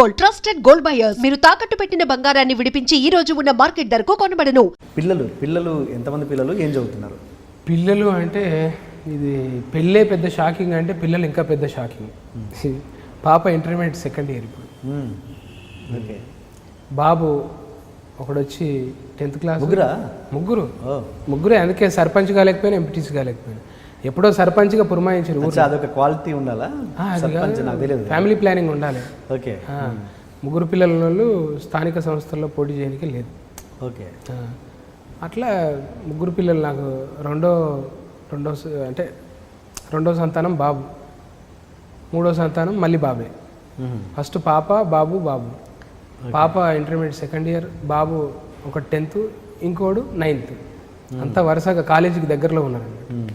Gold trusted gold buyers. మీరు తాకట్టు పెట్టిన బంగారాన్ని విడిపించి ఈ రోజు ఉన్న మార్కెట్ ధరకు కొనబడను. పిల్లలు పిల్లలు ఎంతమంది పిల్లలు ఏం చదువుతున్నారు? పిల్లలు అంటే ఇది పెళ్ళే పెద్ద షాకింగ్ అంటే పిల్లలు ఇంకా పెద్ద షాకింగ్. పాప ఇంటర్మీడియట్ సెకండ్ ఇయర్ ఇప్పుడు. ఓకే బాబు ఒకడొచ్చి టెన్త్ క్లాస్ ముగ్గురా? ముగ్గురు. ఓ. ముగ్గురే అందుకే సర్పంచ్ కాలేకపోయినా ఎంపీటీసీ కాలేకపోయినా. ఎప్పుడో సర్పంచ్గా పురమాయించారు అదొక క్వాలిటీ ఉండాలా? సర్పంచ్ కాదు. నాకు తెలియదు ఫ్యామిలీ ప్లానింగ్ ఉండాలి. ఓకే. ఆ, ముగ్గురు పిల్లల వాళ్ళు స్థానిక సంస్థల్లో పోటీ చేయడానికి లేదు. ఓకే. అట్లా ముగ్గురు పిల్లలు నాకు రెండో రెండో అంటే రెండో సంతానం బాబు. మూడో సంతానం మళ్ళీ బాబే. మ్మ్. ఫస్ట్ పాప బాబు బాబు. పాప ఇంటర్మీడియట్ సెకండ్ ఇయర్ బాబు ఒక టెన్త్ ఇంకోడు నైన్త్. అంతా వరుసగా కాలేజీకి దగ్గరలో ఉన్నారండి.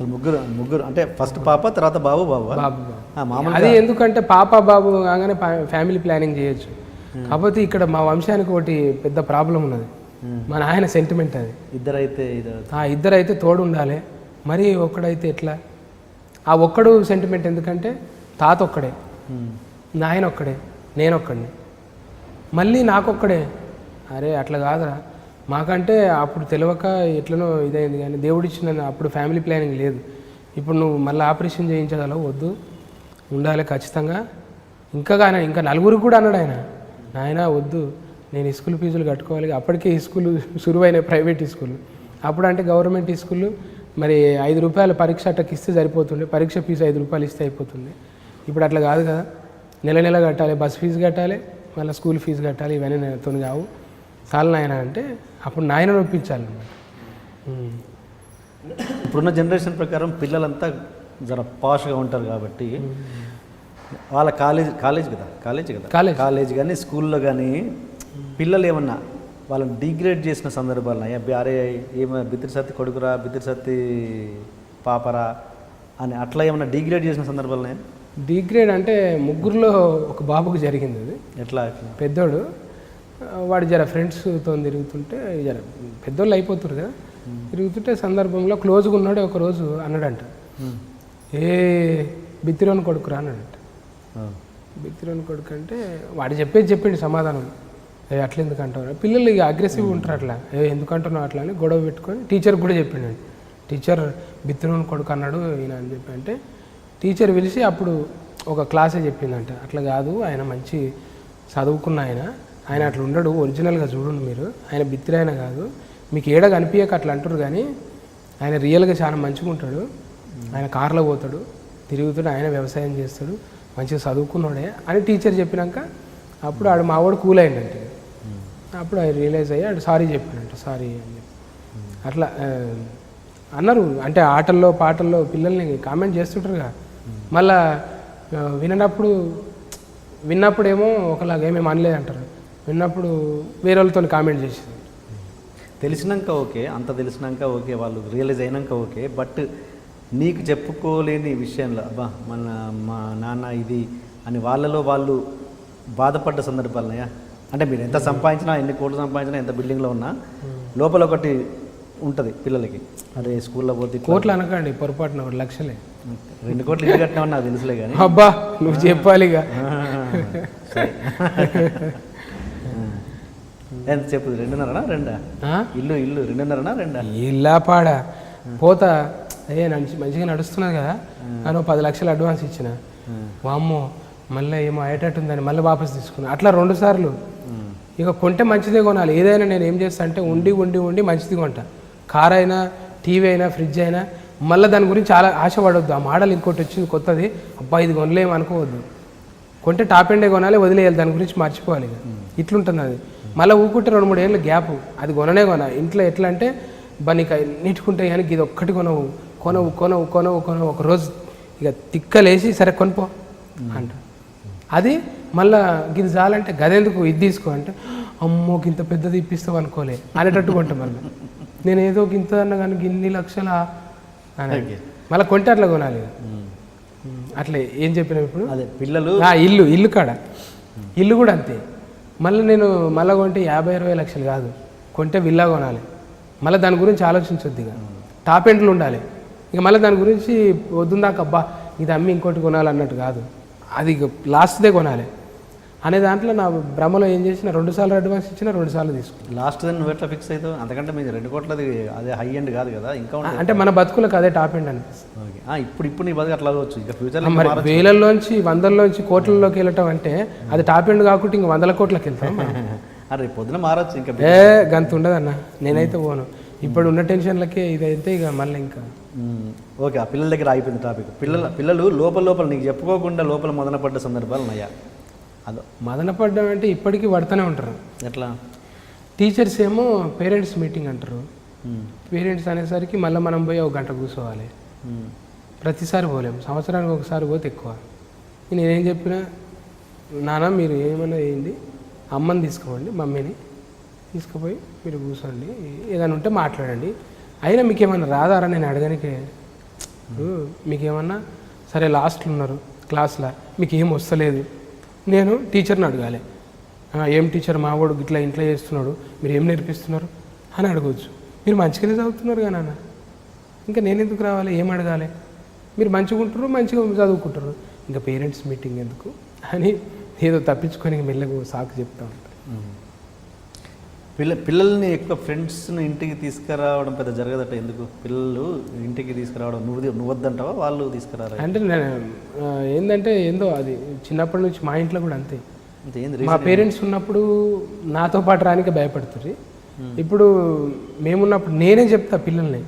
ముగ్గురు ముగ్గురు అంటే ఫస్ట్ పాప తర్వాత బాబు బాబు బాబు అది ఎందుకంటే పాప బాబు కాగానే ఫ్యా- ఫ్యామిలీ ప్లానింగ్ చేయొచ్చు. కాకపోతే ఇక్కడ మా వంశానికి ఒకటి పెద్ద ప్రాబ్లం ఉన్నది. మా నాయన సెంటిమెంట్ అది. ఇద్దరైతే ఇది ఆ ఇద్దరు అయితే తోడు ఉండాలి. మరి ఒక్కడైతే ఎట్లా? ఆ ఒక్కడు సెంటిమెంట్ ఎందుకంటే తాత ఒక్కడే. నాయన ఒక్కడే. నేను ఒక్కడిని మళ్ళీ నాకొక్కడే. అరే అట్లా కాదురా. మాకంటే అప్పుడు తెలియక ఎట్లనో ఇదైంది కానీ దేవుడిచ్చిన అప్పుడు ఫ్యామిలీ ప్లానింగ్ లేదు. ఇప్పుడు నువ్వు మళ్ళీ ఆపరేషన్ చేయించగలవు వద్దు. ఉండాలి ఖచ్చితంగా. ఇంకా కానీ ఇంకా నలుగురికి కూడా అన్నాడు ఆయన. నాయన వద్దు. నేను స్కూల్ ఫీజులు కట్టుకోవాలి. అప్పటికే ఈ స్కూల్ సురువైన ప్రైవేట్ స్కూల్ అప్పుడు అంటే గవర్నమెంట్ స్కూల్ మరి ఐదు రూపాయల పరీక్ష అట్టకి ఇస్తే సరిపోతుండే. పరీక్ష ఫీజు ఐదు రూపాయలు ఇస్తే అయిపోతుంది ఇప్పుడు అట్లా కాదు కదా. నెల నెల కట్టాలి బస్ ఫీజు కట్టాలి మళ్ళీ స్కూల్ ఫీజు కట్టాలి ఇవన్నీ తొని కావు చాలు నాయన అంటే అప్పుడు నాయన ఉమ్. ఇప్పుడున్న జనరేషన్ ప్రకారం పిల్లలంతా జర పాష్గా ఉంటారు కాబట్టి వాళ్ళ కాలేజ్ కాలేజ్ కదా కాలేజ్ కదా కాలేజ్. కాలేజ్ కానీ స్కూల్లో కానీ పిల్లలు ఏమన్నా వాళ్ళని డిగ్రేడ్ చేసిన సందర్భాలు? అబ్బే, అరే ఏమైనా బిత్తిరి సత్తి కొడుకురా బిత్తిరి సత్తి పాపరా అని అట్లా ఏమన్నా డిగ్రేడ్ చేసిన సందర్భాలు డిగ్రేడ్ అంటే ముగ్గురులో ఒక బాబుకు జరిగింది అది ఎట్లా? పెద్దోడు వాడు జర ఫ్రెండ్స్తో తిరుగుతుంటే జర పెద్దోళ్ళు అయిపోతారు కదా. తిరుగుతుంటే సందర్భంలో క్లోజ్గా ఉన్నాడు ఒక రోజు అన్నాడంట. ఏ బిత్తిరోని కొడుకురా అన్నాడంట. బిత్తిరోని కొడుకు అంటే వాడు చెప్పేది చెప్పిండు సమాధానం. ఏ అట్లా ఎందుకు అంటావు పిల్లలు ఇక అగ్రెసివ్ ఉంటారు అట్లా. ఏ ఎందుకు అంటున్నావు అట్లా? అని గొడవ పెట్టుకొని టీచర్ కూడా చెప్పిండు. టీచర్ బిత్తిరోని కొడుకు అన్నాడు ఈయన అని చెప్పి అంటే టీచర్ పిలిచి అప్పుడు ఒక క్లాసే చెప్పిందంట అట్లా కాదు ఆయన మంచి చదువుకున్న ఆయన. ఆయన అట్లా ఉండడు ఒరిజినల్గా చూడండి మీరు. ఆయన బిత్తిరాయన కాదు. మీకు ఏడ కనిపించక అట్లా అంటారు కానీ ఆయన రియల్గా చాలా మంచిగా ఉంటాడు. ఆయన కార్లో పోతాడు తిరుగుతాడు ఆయన వ్యవసాయం చేస్తాడు మంచిగా చదువుకున్నాడే అని టీచర్ చెప్పినాక అప్పుడు ఆడు మావాడు కూల్ అయిందంటే అప్పుడు ఆయన రియలైజ్ అయ్యి ఆడు సారీ చెప్పానంట సారీ అని అట్లా అన్నారు. అంటే ఆటల్లో పాటల్లో పిల్లల్ని కామెంట్ చేస్తుంటారుగా. మళ్ళా వినప్పుడు విన్నప్పుడేమో ఒకలాగా ఏమేమి అనలేదు అంటారు విన్నప్పుడు వేరే వాళ్ళతో కామెంట్ చేసింది. తెలిసినాక ఓకే అంత తెలిసినాక ఓకే వాళ్ళు రియలైజ్ అయినాక ఓకే బట్ నీకు చెప్పుకోలేని విషయంలో అబ్బా మన మా నాన్న ఇది అని వాళ్ళలో వాళ్ళు బాధపడ్డ సందర్భాలున్నాయా అంటే మీరు ఎంత సంపాదించినా ఎన్ని కోట్లు సంపాదించినా ఎంత బిల్డింగ్లో ఉన్నా లోపల ఒకటి ఉంటుంది పిల్లలకి. అరే స్కూల్లో పోతే కోట్లు అనకండి పొరపాటున లక్షలే. రెండు కోట్లు ఇల్లు కట్టినా నాకు తెలుసులే కానీ. అబ్బా నువ్వు చెప్పాలిగా. ఎంత చెప్పు రెండున్నరనా రెండా? ఇల్లు ఇల్లు రెండున్నరనా రెండా? ఇలా పాడ. పోతా. అయ్యే నడిచి మంచిగా నడుస్తున్నది కదా. అని పది లక్షలు అడ్వాన్స్ ఇచ్చిన. వామ్మో మళ్ళీ ఏమో అయ్యేటట్టుందని మళ్ళీ వాపస్ తీసుకున్నా. అట్లా రెండు సార్లు. ఇక కొంటే మంచిదే కొనాలి. ఏదైనా నేను ఏం చేస్తా అంటే ఉండి ఉండి ఉండి మంచిది కొంటా. కార్ అయినా టీవీ అయినా ఫ్రిడ్జ్ అయినా మళ్ళీ దాని గురించి చాలా ఆశపడొద్దు. ఆ మోడల్ ఇంకోటి వచ్చింది కొత్తది. అబ్బా ఇది కొనలేము అనుకోవద్దు కొంటే టాప్ ఎండే కొనాలి వదిలేయాలి. దాని గురించి మర్చిపోవాలి ఇక. ఇట్లుంటుంది అది. మళ్ళీ ఊకుంటే రెండు మూడు ఏళ్ళు గ్యాప్. అది కొననే కొన. ఇంట్లో ఎట్లా అంటే బనిక నీటుకుంటాయి కానీ ఇది ఒక్కటి కొనవు. కొనవు కొనవు కొనవు కొనవు. ఒక రోజు ఇక తిక్కలేసి సరే కొనుపో అంట. అది మళ్ళా ఇది చాలంటే గదెందుకు? ఇది తీసుకో. అంటే అమ్మో గింత పెద్దది ఇప్పిస్తావు అనుకోలే. అనేటట్టు కొంటా మళ్ళీ. నేను ఏదో గింత అన్న కానీ గిన్ని లక్షల? అని. మళ్ళీ కొంటే అట్లా కొనాలి అట్లే. ఏం చెప్పినావు ఇప్పుడు? అదే పిల్లలు ఆ, ఇల్లు ఇల్లు కాడ. ఇల్లు కూడా అంతే. మళ్ళీ నేను మళ్ళీ కొంటే యాభై ఇరవై లక్షలు కాదు. కొంటే విల్లా కొనాలి. మళ్ళీ దాని గురించి ఆలోచించొద్దు ఇక. టాప్ ఎండ్లు ఉండాలి. ఇక మళ్ళీ దాని గురించి వద్దుందాకబ్బా ఇది అమ్మి ఇంకోటి కొనాలి అన్నట్టు కాదు. అది లాస్ట్దే కొనాలి. అనే దాంట్లో నా భ్రమలో ఏం చేసిన రెండు సార్లు అడ్వాన్స్ ఇచ్చిన రెండు సార్లు తీసుకున్నాను లాస్ట్ దాన్ని నువ్వు ఎట్లా ఫిక్స్ అవుతావు అంతకంటే మీది రెండు కోట్లది అదే హై ఎండ్ కాదు కదా ఇంకా అంటే మన బతుకులకు అదే టాప్ ఎండ్ అనిపిస్తుంది. ఓకే ఆ, ఇప్పుడు ఇప్పుడు నీ బతుకు అట్లా అవ్వచ్చు. ఇంకా ఫ్యూచర్లో మరి వేలల్లోంచి వందల్లోంచి కోట్లలోకి వెళ్ళటం అంటే అది టాప్ ఎండ్ కాకుండా ఇంక వందల కోట్లకి వెళ్తాం. అరే పొద్దున మారచ్చు ఇంకా ఏ గంత ఉండదన్న. నేనైతే పోను. ఇప్పుడు ఉన్న టెన్షన్లకే ఇదైతే ఇక మళ్ళీ ఇంకా. ఓకే ఆ పిల్లల దగ్గర ఆగిపోయింది టాపిక్ పిల్లల పిల్లలు లోపల లోపల నీకు చెప్పుకోకుండా లోపల మొదన పడ్డ సందర్భాలు ఉన్నాయా? అదో. మదన పడ్డం అంటే ఇప్పటికీ పడుతూనే ఉంటారు ఎట్లా? టీచర్స్ ఏమో పేరెంట్స్ మీటింగ్ అంటారు. పేరెంట్స్ అనేసరికి మళ్ళీ మనం పోయి ఒక గంట కూర్చోవాలి. ప్రతిసారి పోలేము సంవత్సరానికి ఒకసారి పోతే ఎక్కువ. నేనేం చెప్పినా నాన్న మీరు ఏమన్నా చేయండి అమ్మని తీసుకోండి మమ్మీని తీసుకుపోయి మీరు కూర్చోండి. ఏదైనా ఉంటే మాట్లాడండి. అయినా మీకు ఏమన్నా రాదారా? నేను అడగడానికి ఇప్పుడు మీకేమన్నా? సరే లాస్ట్లో ఉన్నారు క్లాస్లో. మీకు ఏం వస్తలేదు. నేను టీచర్ని అడగాలి. ఏం టీచర్ మావాడు ఇట్లా ఇంట్లో చేస్తున్నాడు? మీరు ఏం నేర్పిస్తున్నారు? అని అడగవచ్చు మీరు మంచిగానే చదువుతున్నారు కానీ నాన్న. ఇంకా నేను ఎందుకు రావాలి? ఏం అడగాలి? మీరు మంచిగా ఉంటారు మంచిగా చదువుకుంటారు ఇంకా పేరెంట్స్ మీటింగ్ ఎందుకు? అని ఏదో తప్పించుకొని మెల్లగా సాకు చెప్తా ఉంటారు. పిల్ల పిల్లల్ని ఎక్కువ ఫ్రెండ్స్ని ఇంటికి తీసుకురావడం పెద్ద జరగదట. ఎందుకు? పిల్లలు ఇంటికి తీసుకురావడం. నువ్వు నువ్వు వద్దంటావా? వాళ్ళు తీసుకురారా? అంటే నేను ఆ, ఏందంటే ఏందో అది. చిన్నప్పటి నుంచి మా ఇంట్లో కూడా అంతే. మా పేరెంట్స్ ఉన్నప్పుడు నాతో పాటు రానికి భయపడుతుంది. ఇప్పుడు మేమున్నప్పుడు నేనే చెప్తా పిల్లల్ని.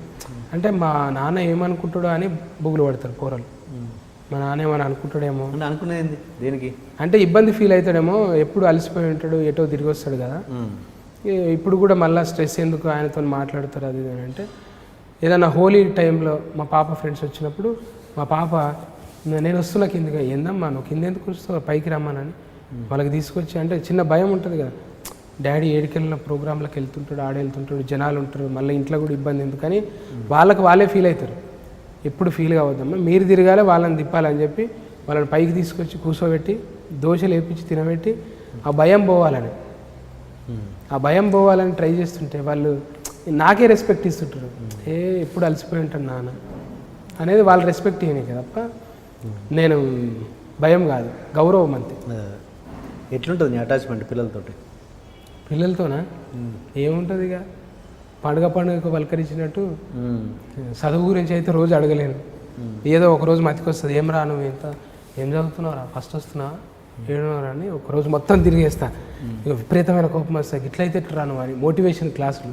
అంటే మా నాన్న ఏమనుకుంటాడో అని బుగులు పడతారు పోరలు. మ్మ్. మా నాన్న ఏమని అనుకుంటాడేమో. అనుకునేది దేనికి? అంటే ఇబ్బంది ఫీల్ అవుతాడేమో. ఎప్పుడు అలసిపోయి ఉంటాడు ఎటో తిరిగి వస్తాడు కదా. ఏ- ఇప్పుడు కూడా మళ్ళీ స్ట్రెస్ ఎందుకు ఆయనతో మాట్లాడతారు అది అని అంటే ఏదైనా హోలీ టైంలో మా పాప ఫ్రెండ్స్ వచ్చినప్పుడు మా పాప నేను వస్తున్నా కిందికి ఏందమ్మా నువ్వు కింద ఎందుకు వస్తావు పైకి రమ్మనని. వాళ్ళకి తీసుకొచ్చి అంటే చిన్న భయం ఉంటుంది కదా. డాడీ ఏడికెళ్ళిన ప్రోగ్రాంలకు వెళ్తుంటాడు ఆడ వెళ్తుంటాడు జనాలు ఉంటారు మళ్ళీ ఇంట్లో కూడా ఇబ్బంది ఎందుకని వాళ్ళకి వాళ్ళే ఫీల్ అవుతారు. ఎప్పుడు ఫీల్ కావద్దమ్మా మీరు తిరగాలి వాళ్ళని తిప్పాలని చెప్పి వాళ్ళని పైకి తీసుకొచ్చి కూర్చోబెట్టి దోశలు వేపించి తినబెట్టి ఆ భయం పోవాలని. ఆ భయం పోవాలని ట్రై చేస్తుంటే వాళ్ళు నాకే రెస్పెక్ట్ ఇస్తుంటారు. ఏ ఎప్పుడు అలసిపోయి ఉంటాను నాన్న? అనేది వాళ్ళు రెస్పెక్ట్ ఇవ్వని కదా తప్ప నేను భయం కాదు గౌరవం అంతే. ఎట్లుంటుంది నీ అటాచ్మెంట్ పిల్లలతోటి? పిల్లలతోనా? ఏముంటుంది ఇక పండుగ పండుగకు పలకరించినట్టు. చదువు గురించి అయితే రోజు అడగలేను. ఏదో ఒక రోజు మతికి వస్తుంది ఏం రా నువ్వు ఎంత? ఏం చదువుతున్నావురా? ఫస్ట్ వస్తున్నావా? ఏడున్నారా అని ఒక రోజు మొత్తం తిరిగేస్తా. ఇక విపరీతమైన కోపం వస్తాయి ఇట్లయితే రాను అని మోటివేషన్ క్లాసులు.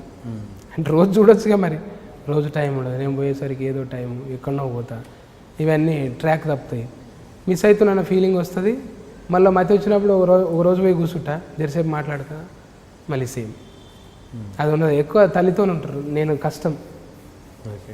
అంటే రోజు చూడొచ్చుగా మరి. రోజు టైం ఉండదు. నేను పోయేసరికి ఏదో టైం ఎక్కడనో పోతా. ఇవన్నీ ట్రాక్ తప్పుతాయి. మిస్ అవుతున్న ఫీలింగ్ వస్తుంది. మళ్ళీ మతి వచ్చినప్పుడు ఒక రోజు ఒక రోజు పోయి కూర్చుంటా. జరసేపు మాట్లాడతా మళ్ళీ సేమ్ అది ఉన్నది ఎక్కువ తల్లితో ఉంటారు. నేను కష్టం. ఓకే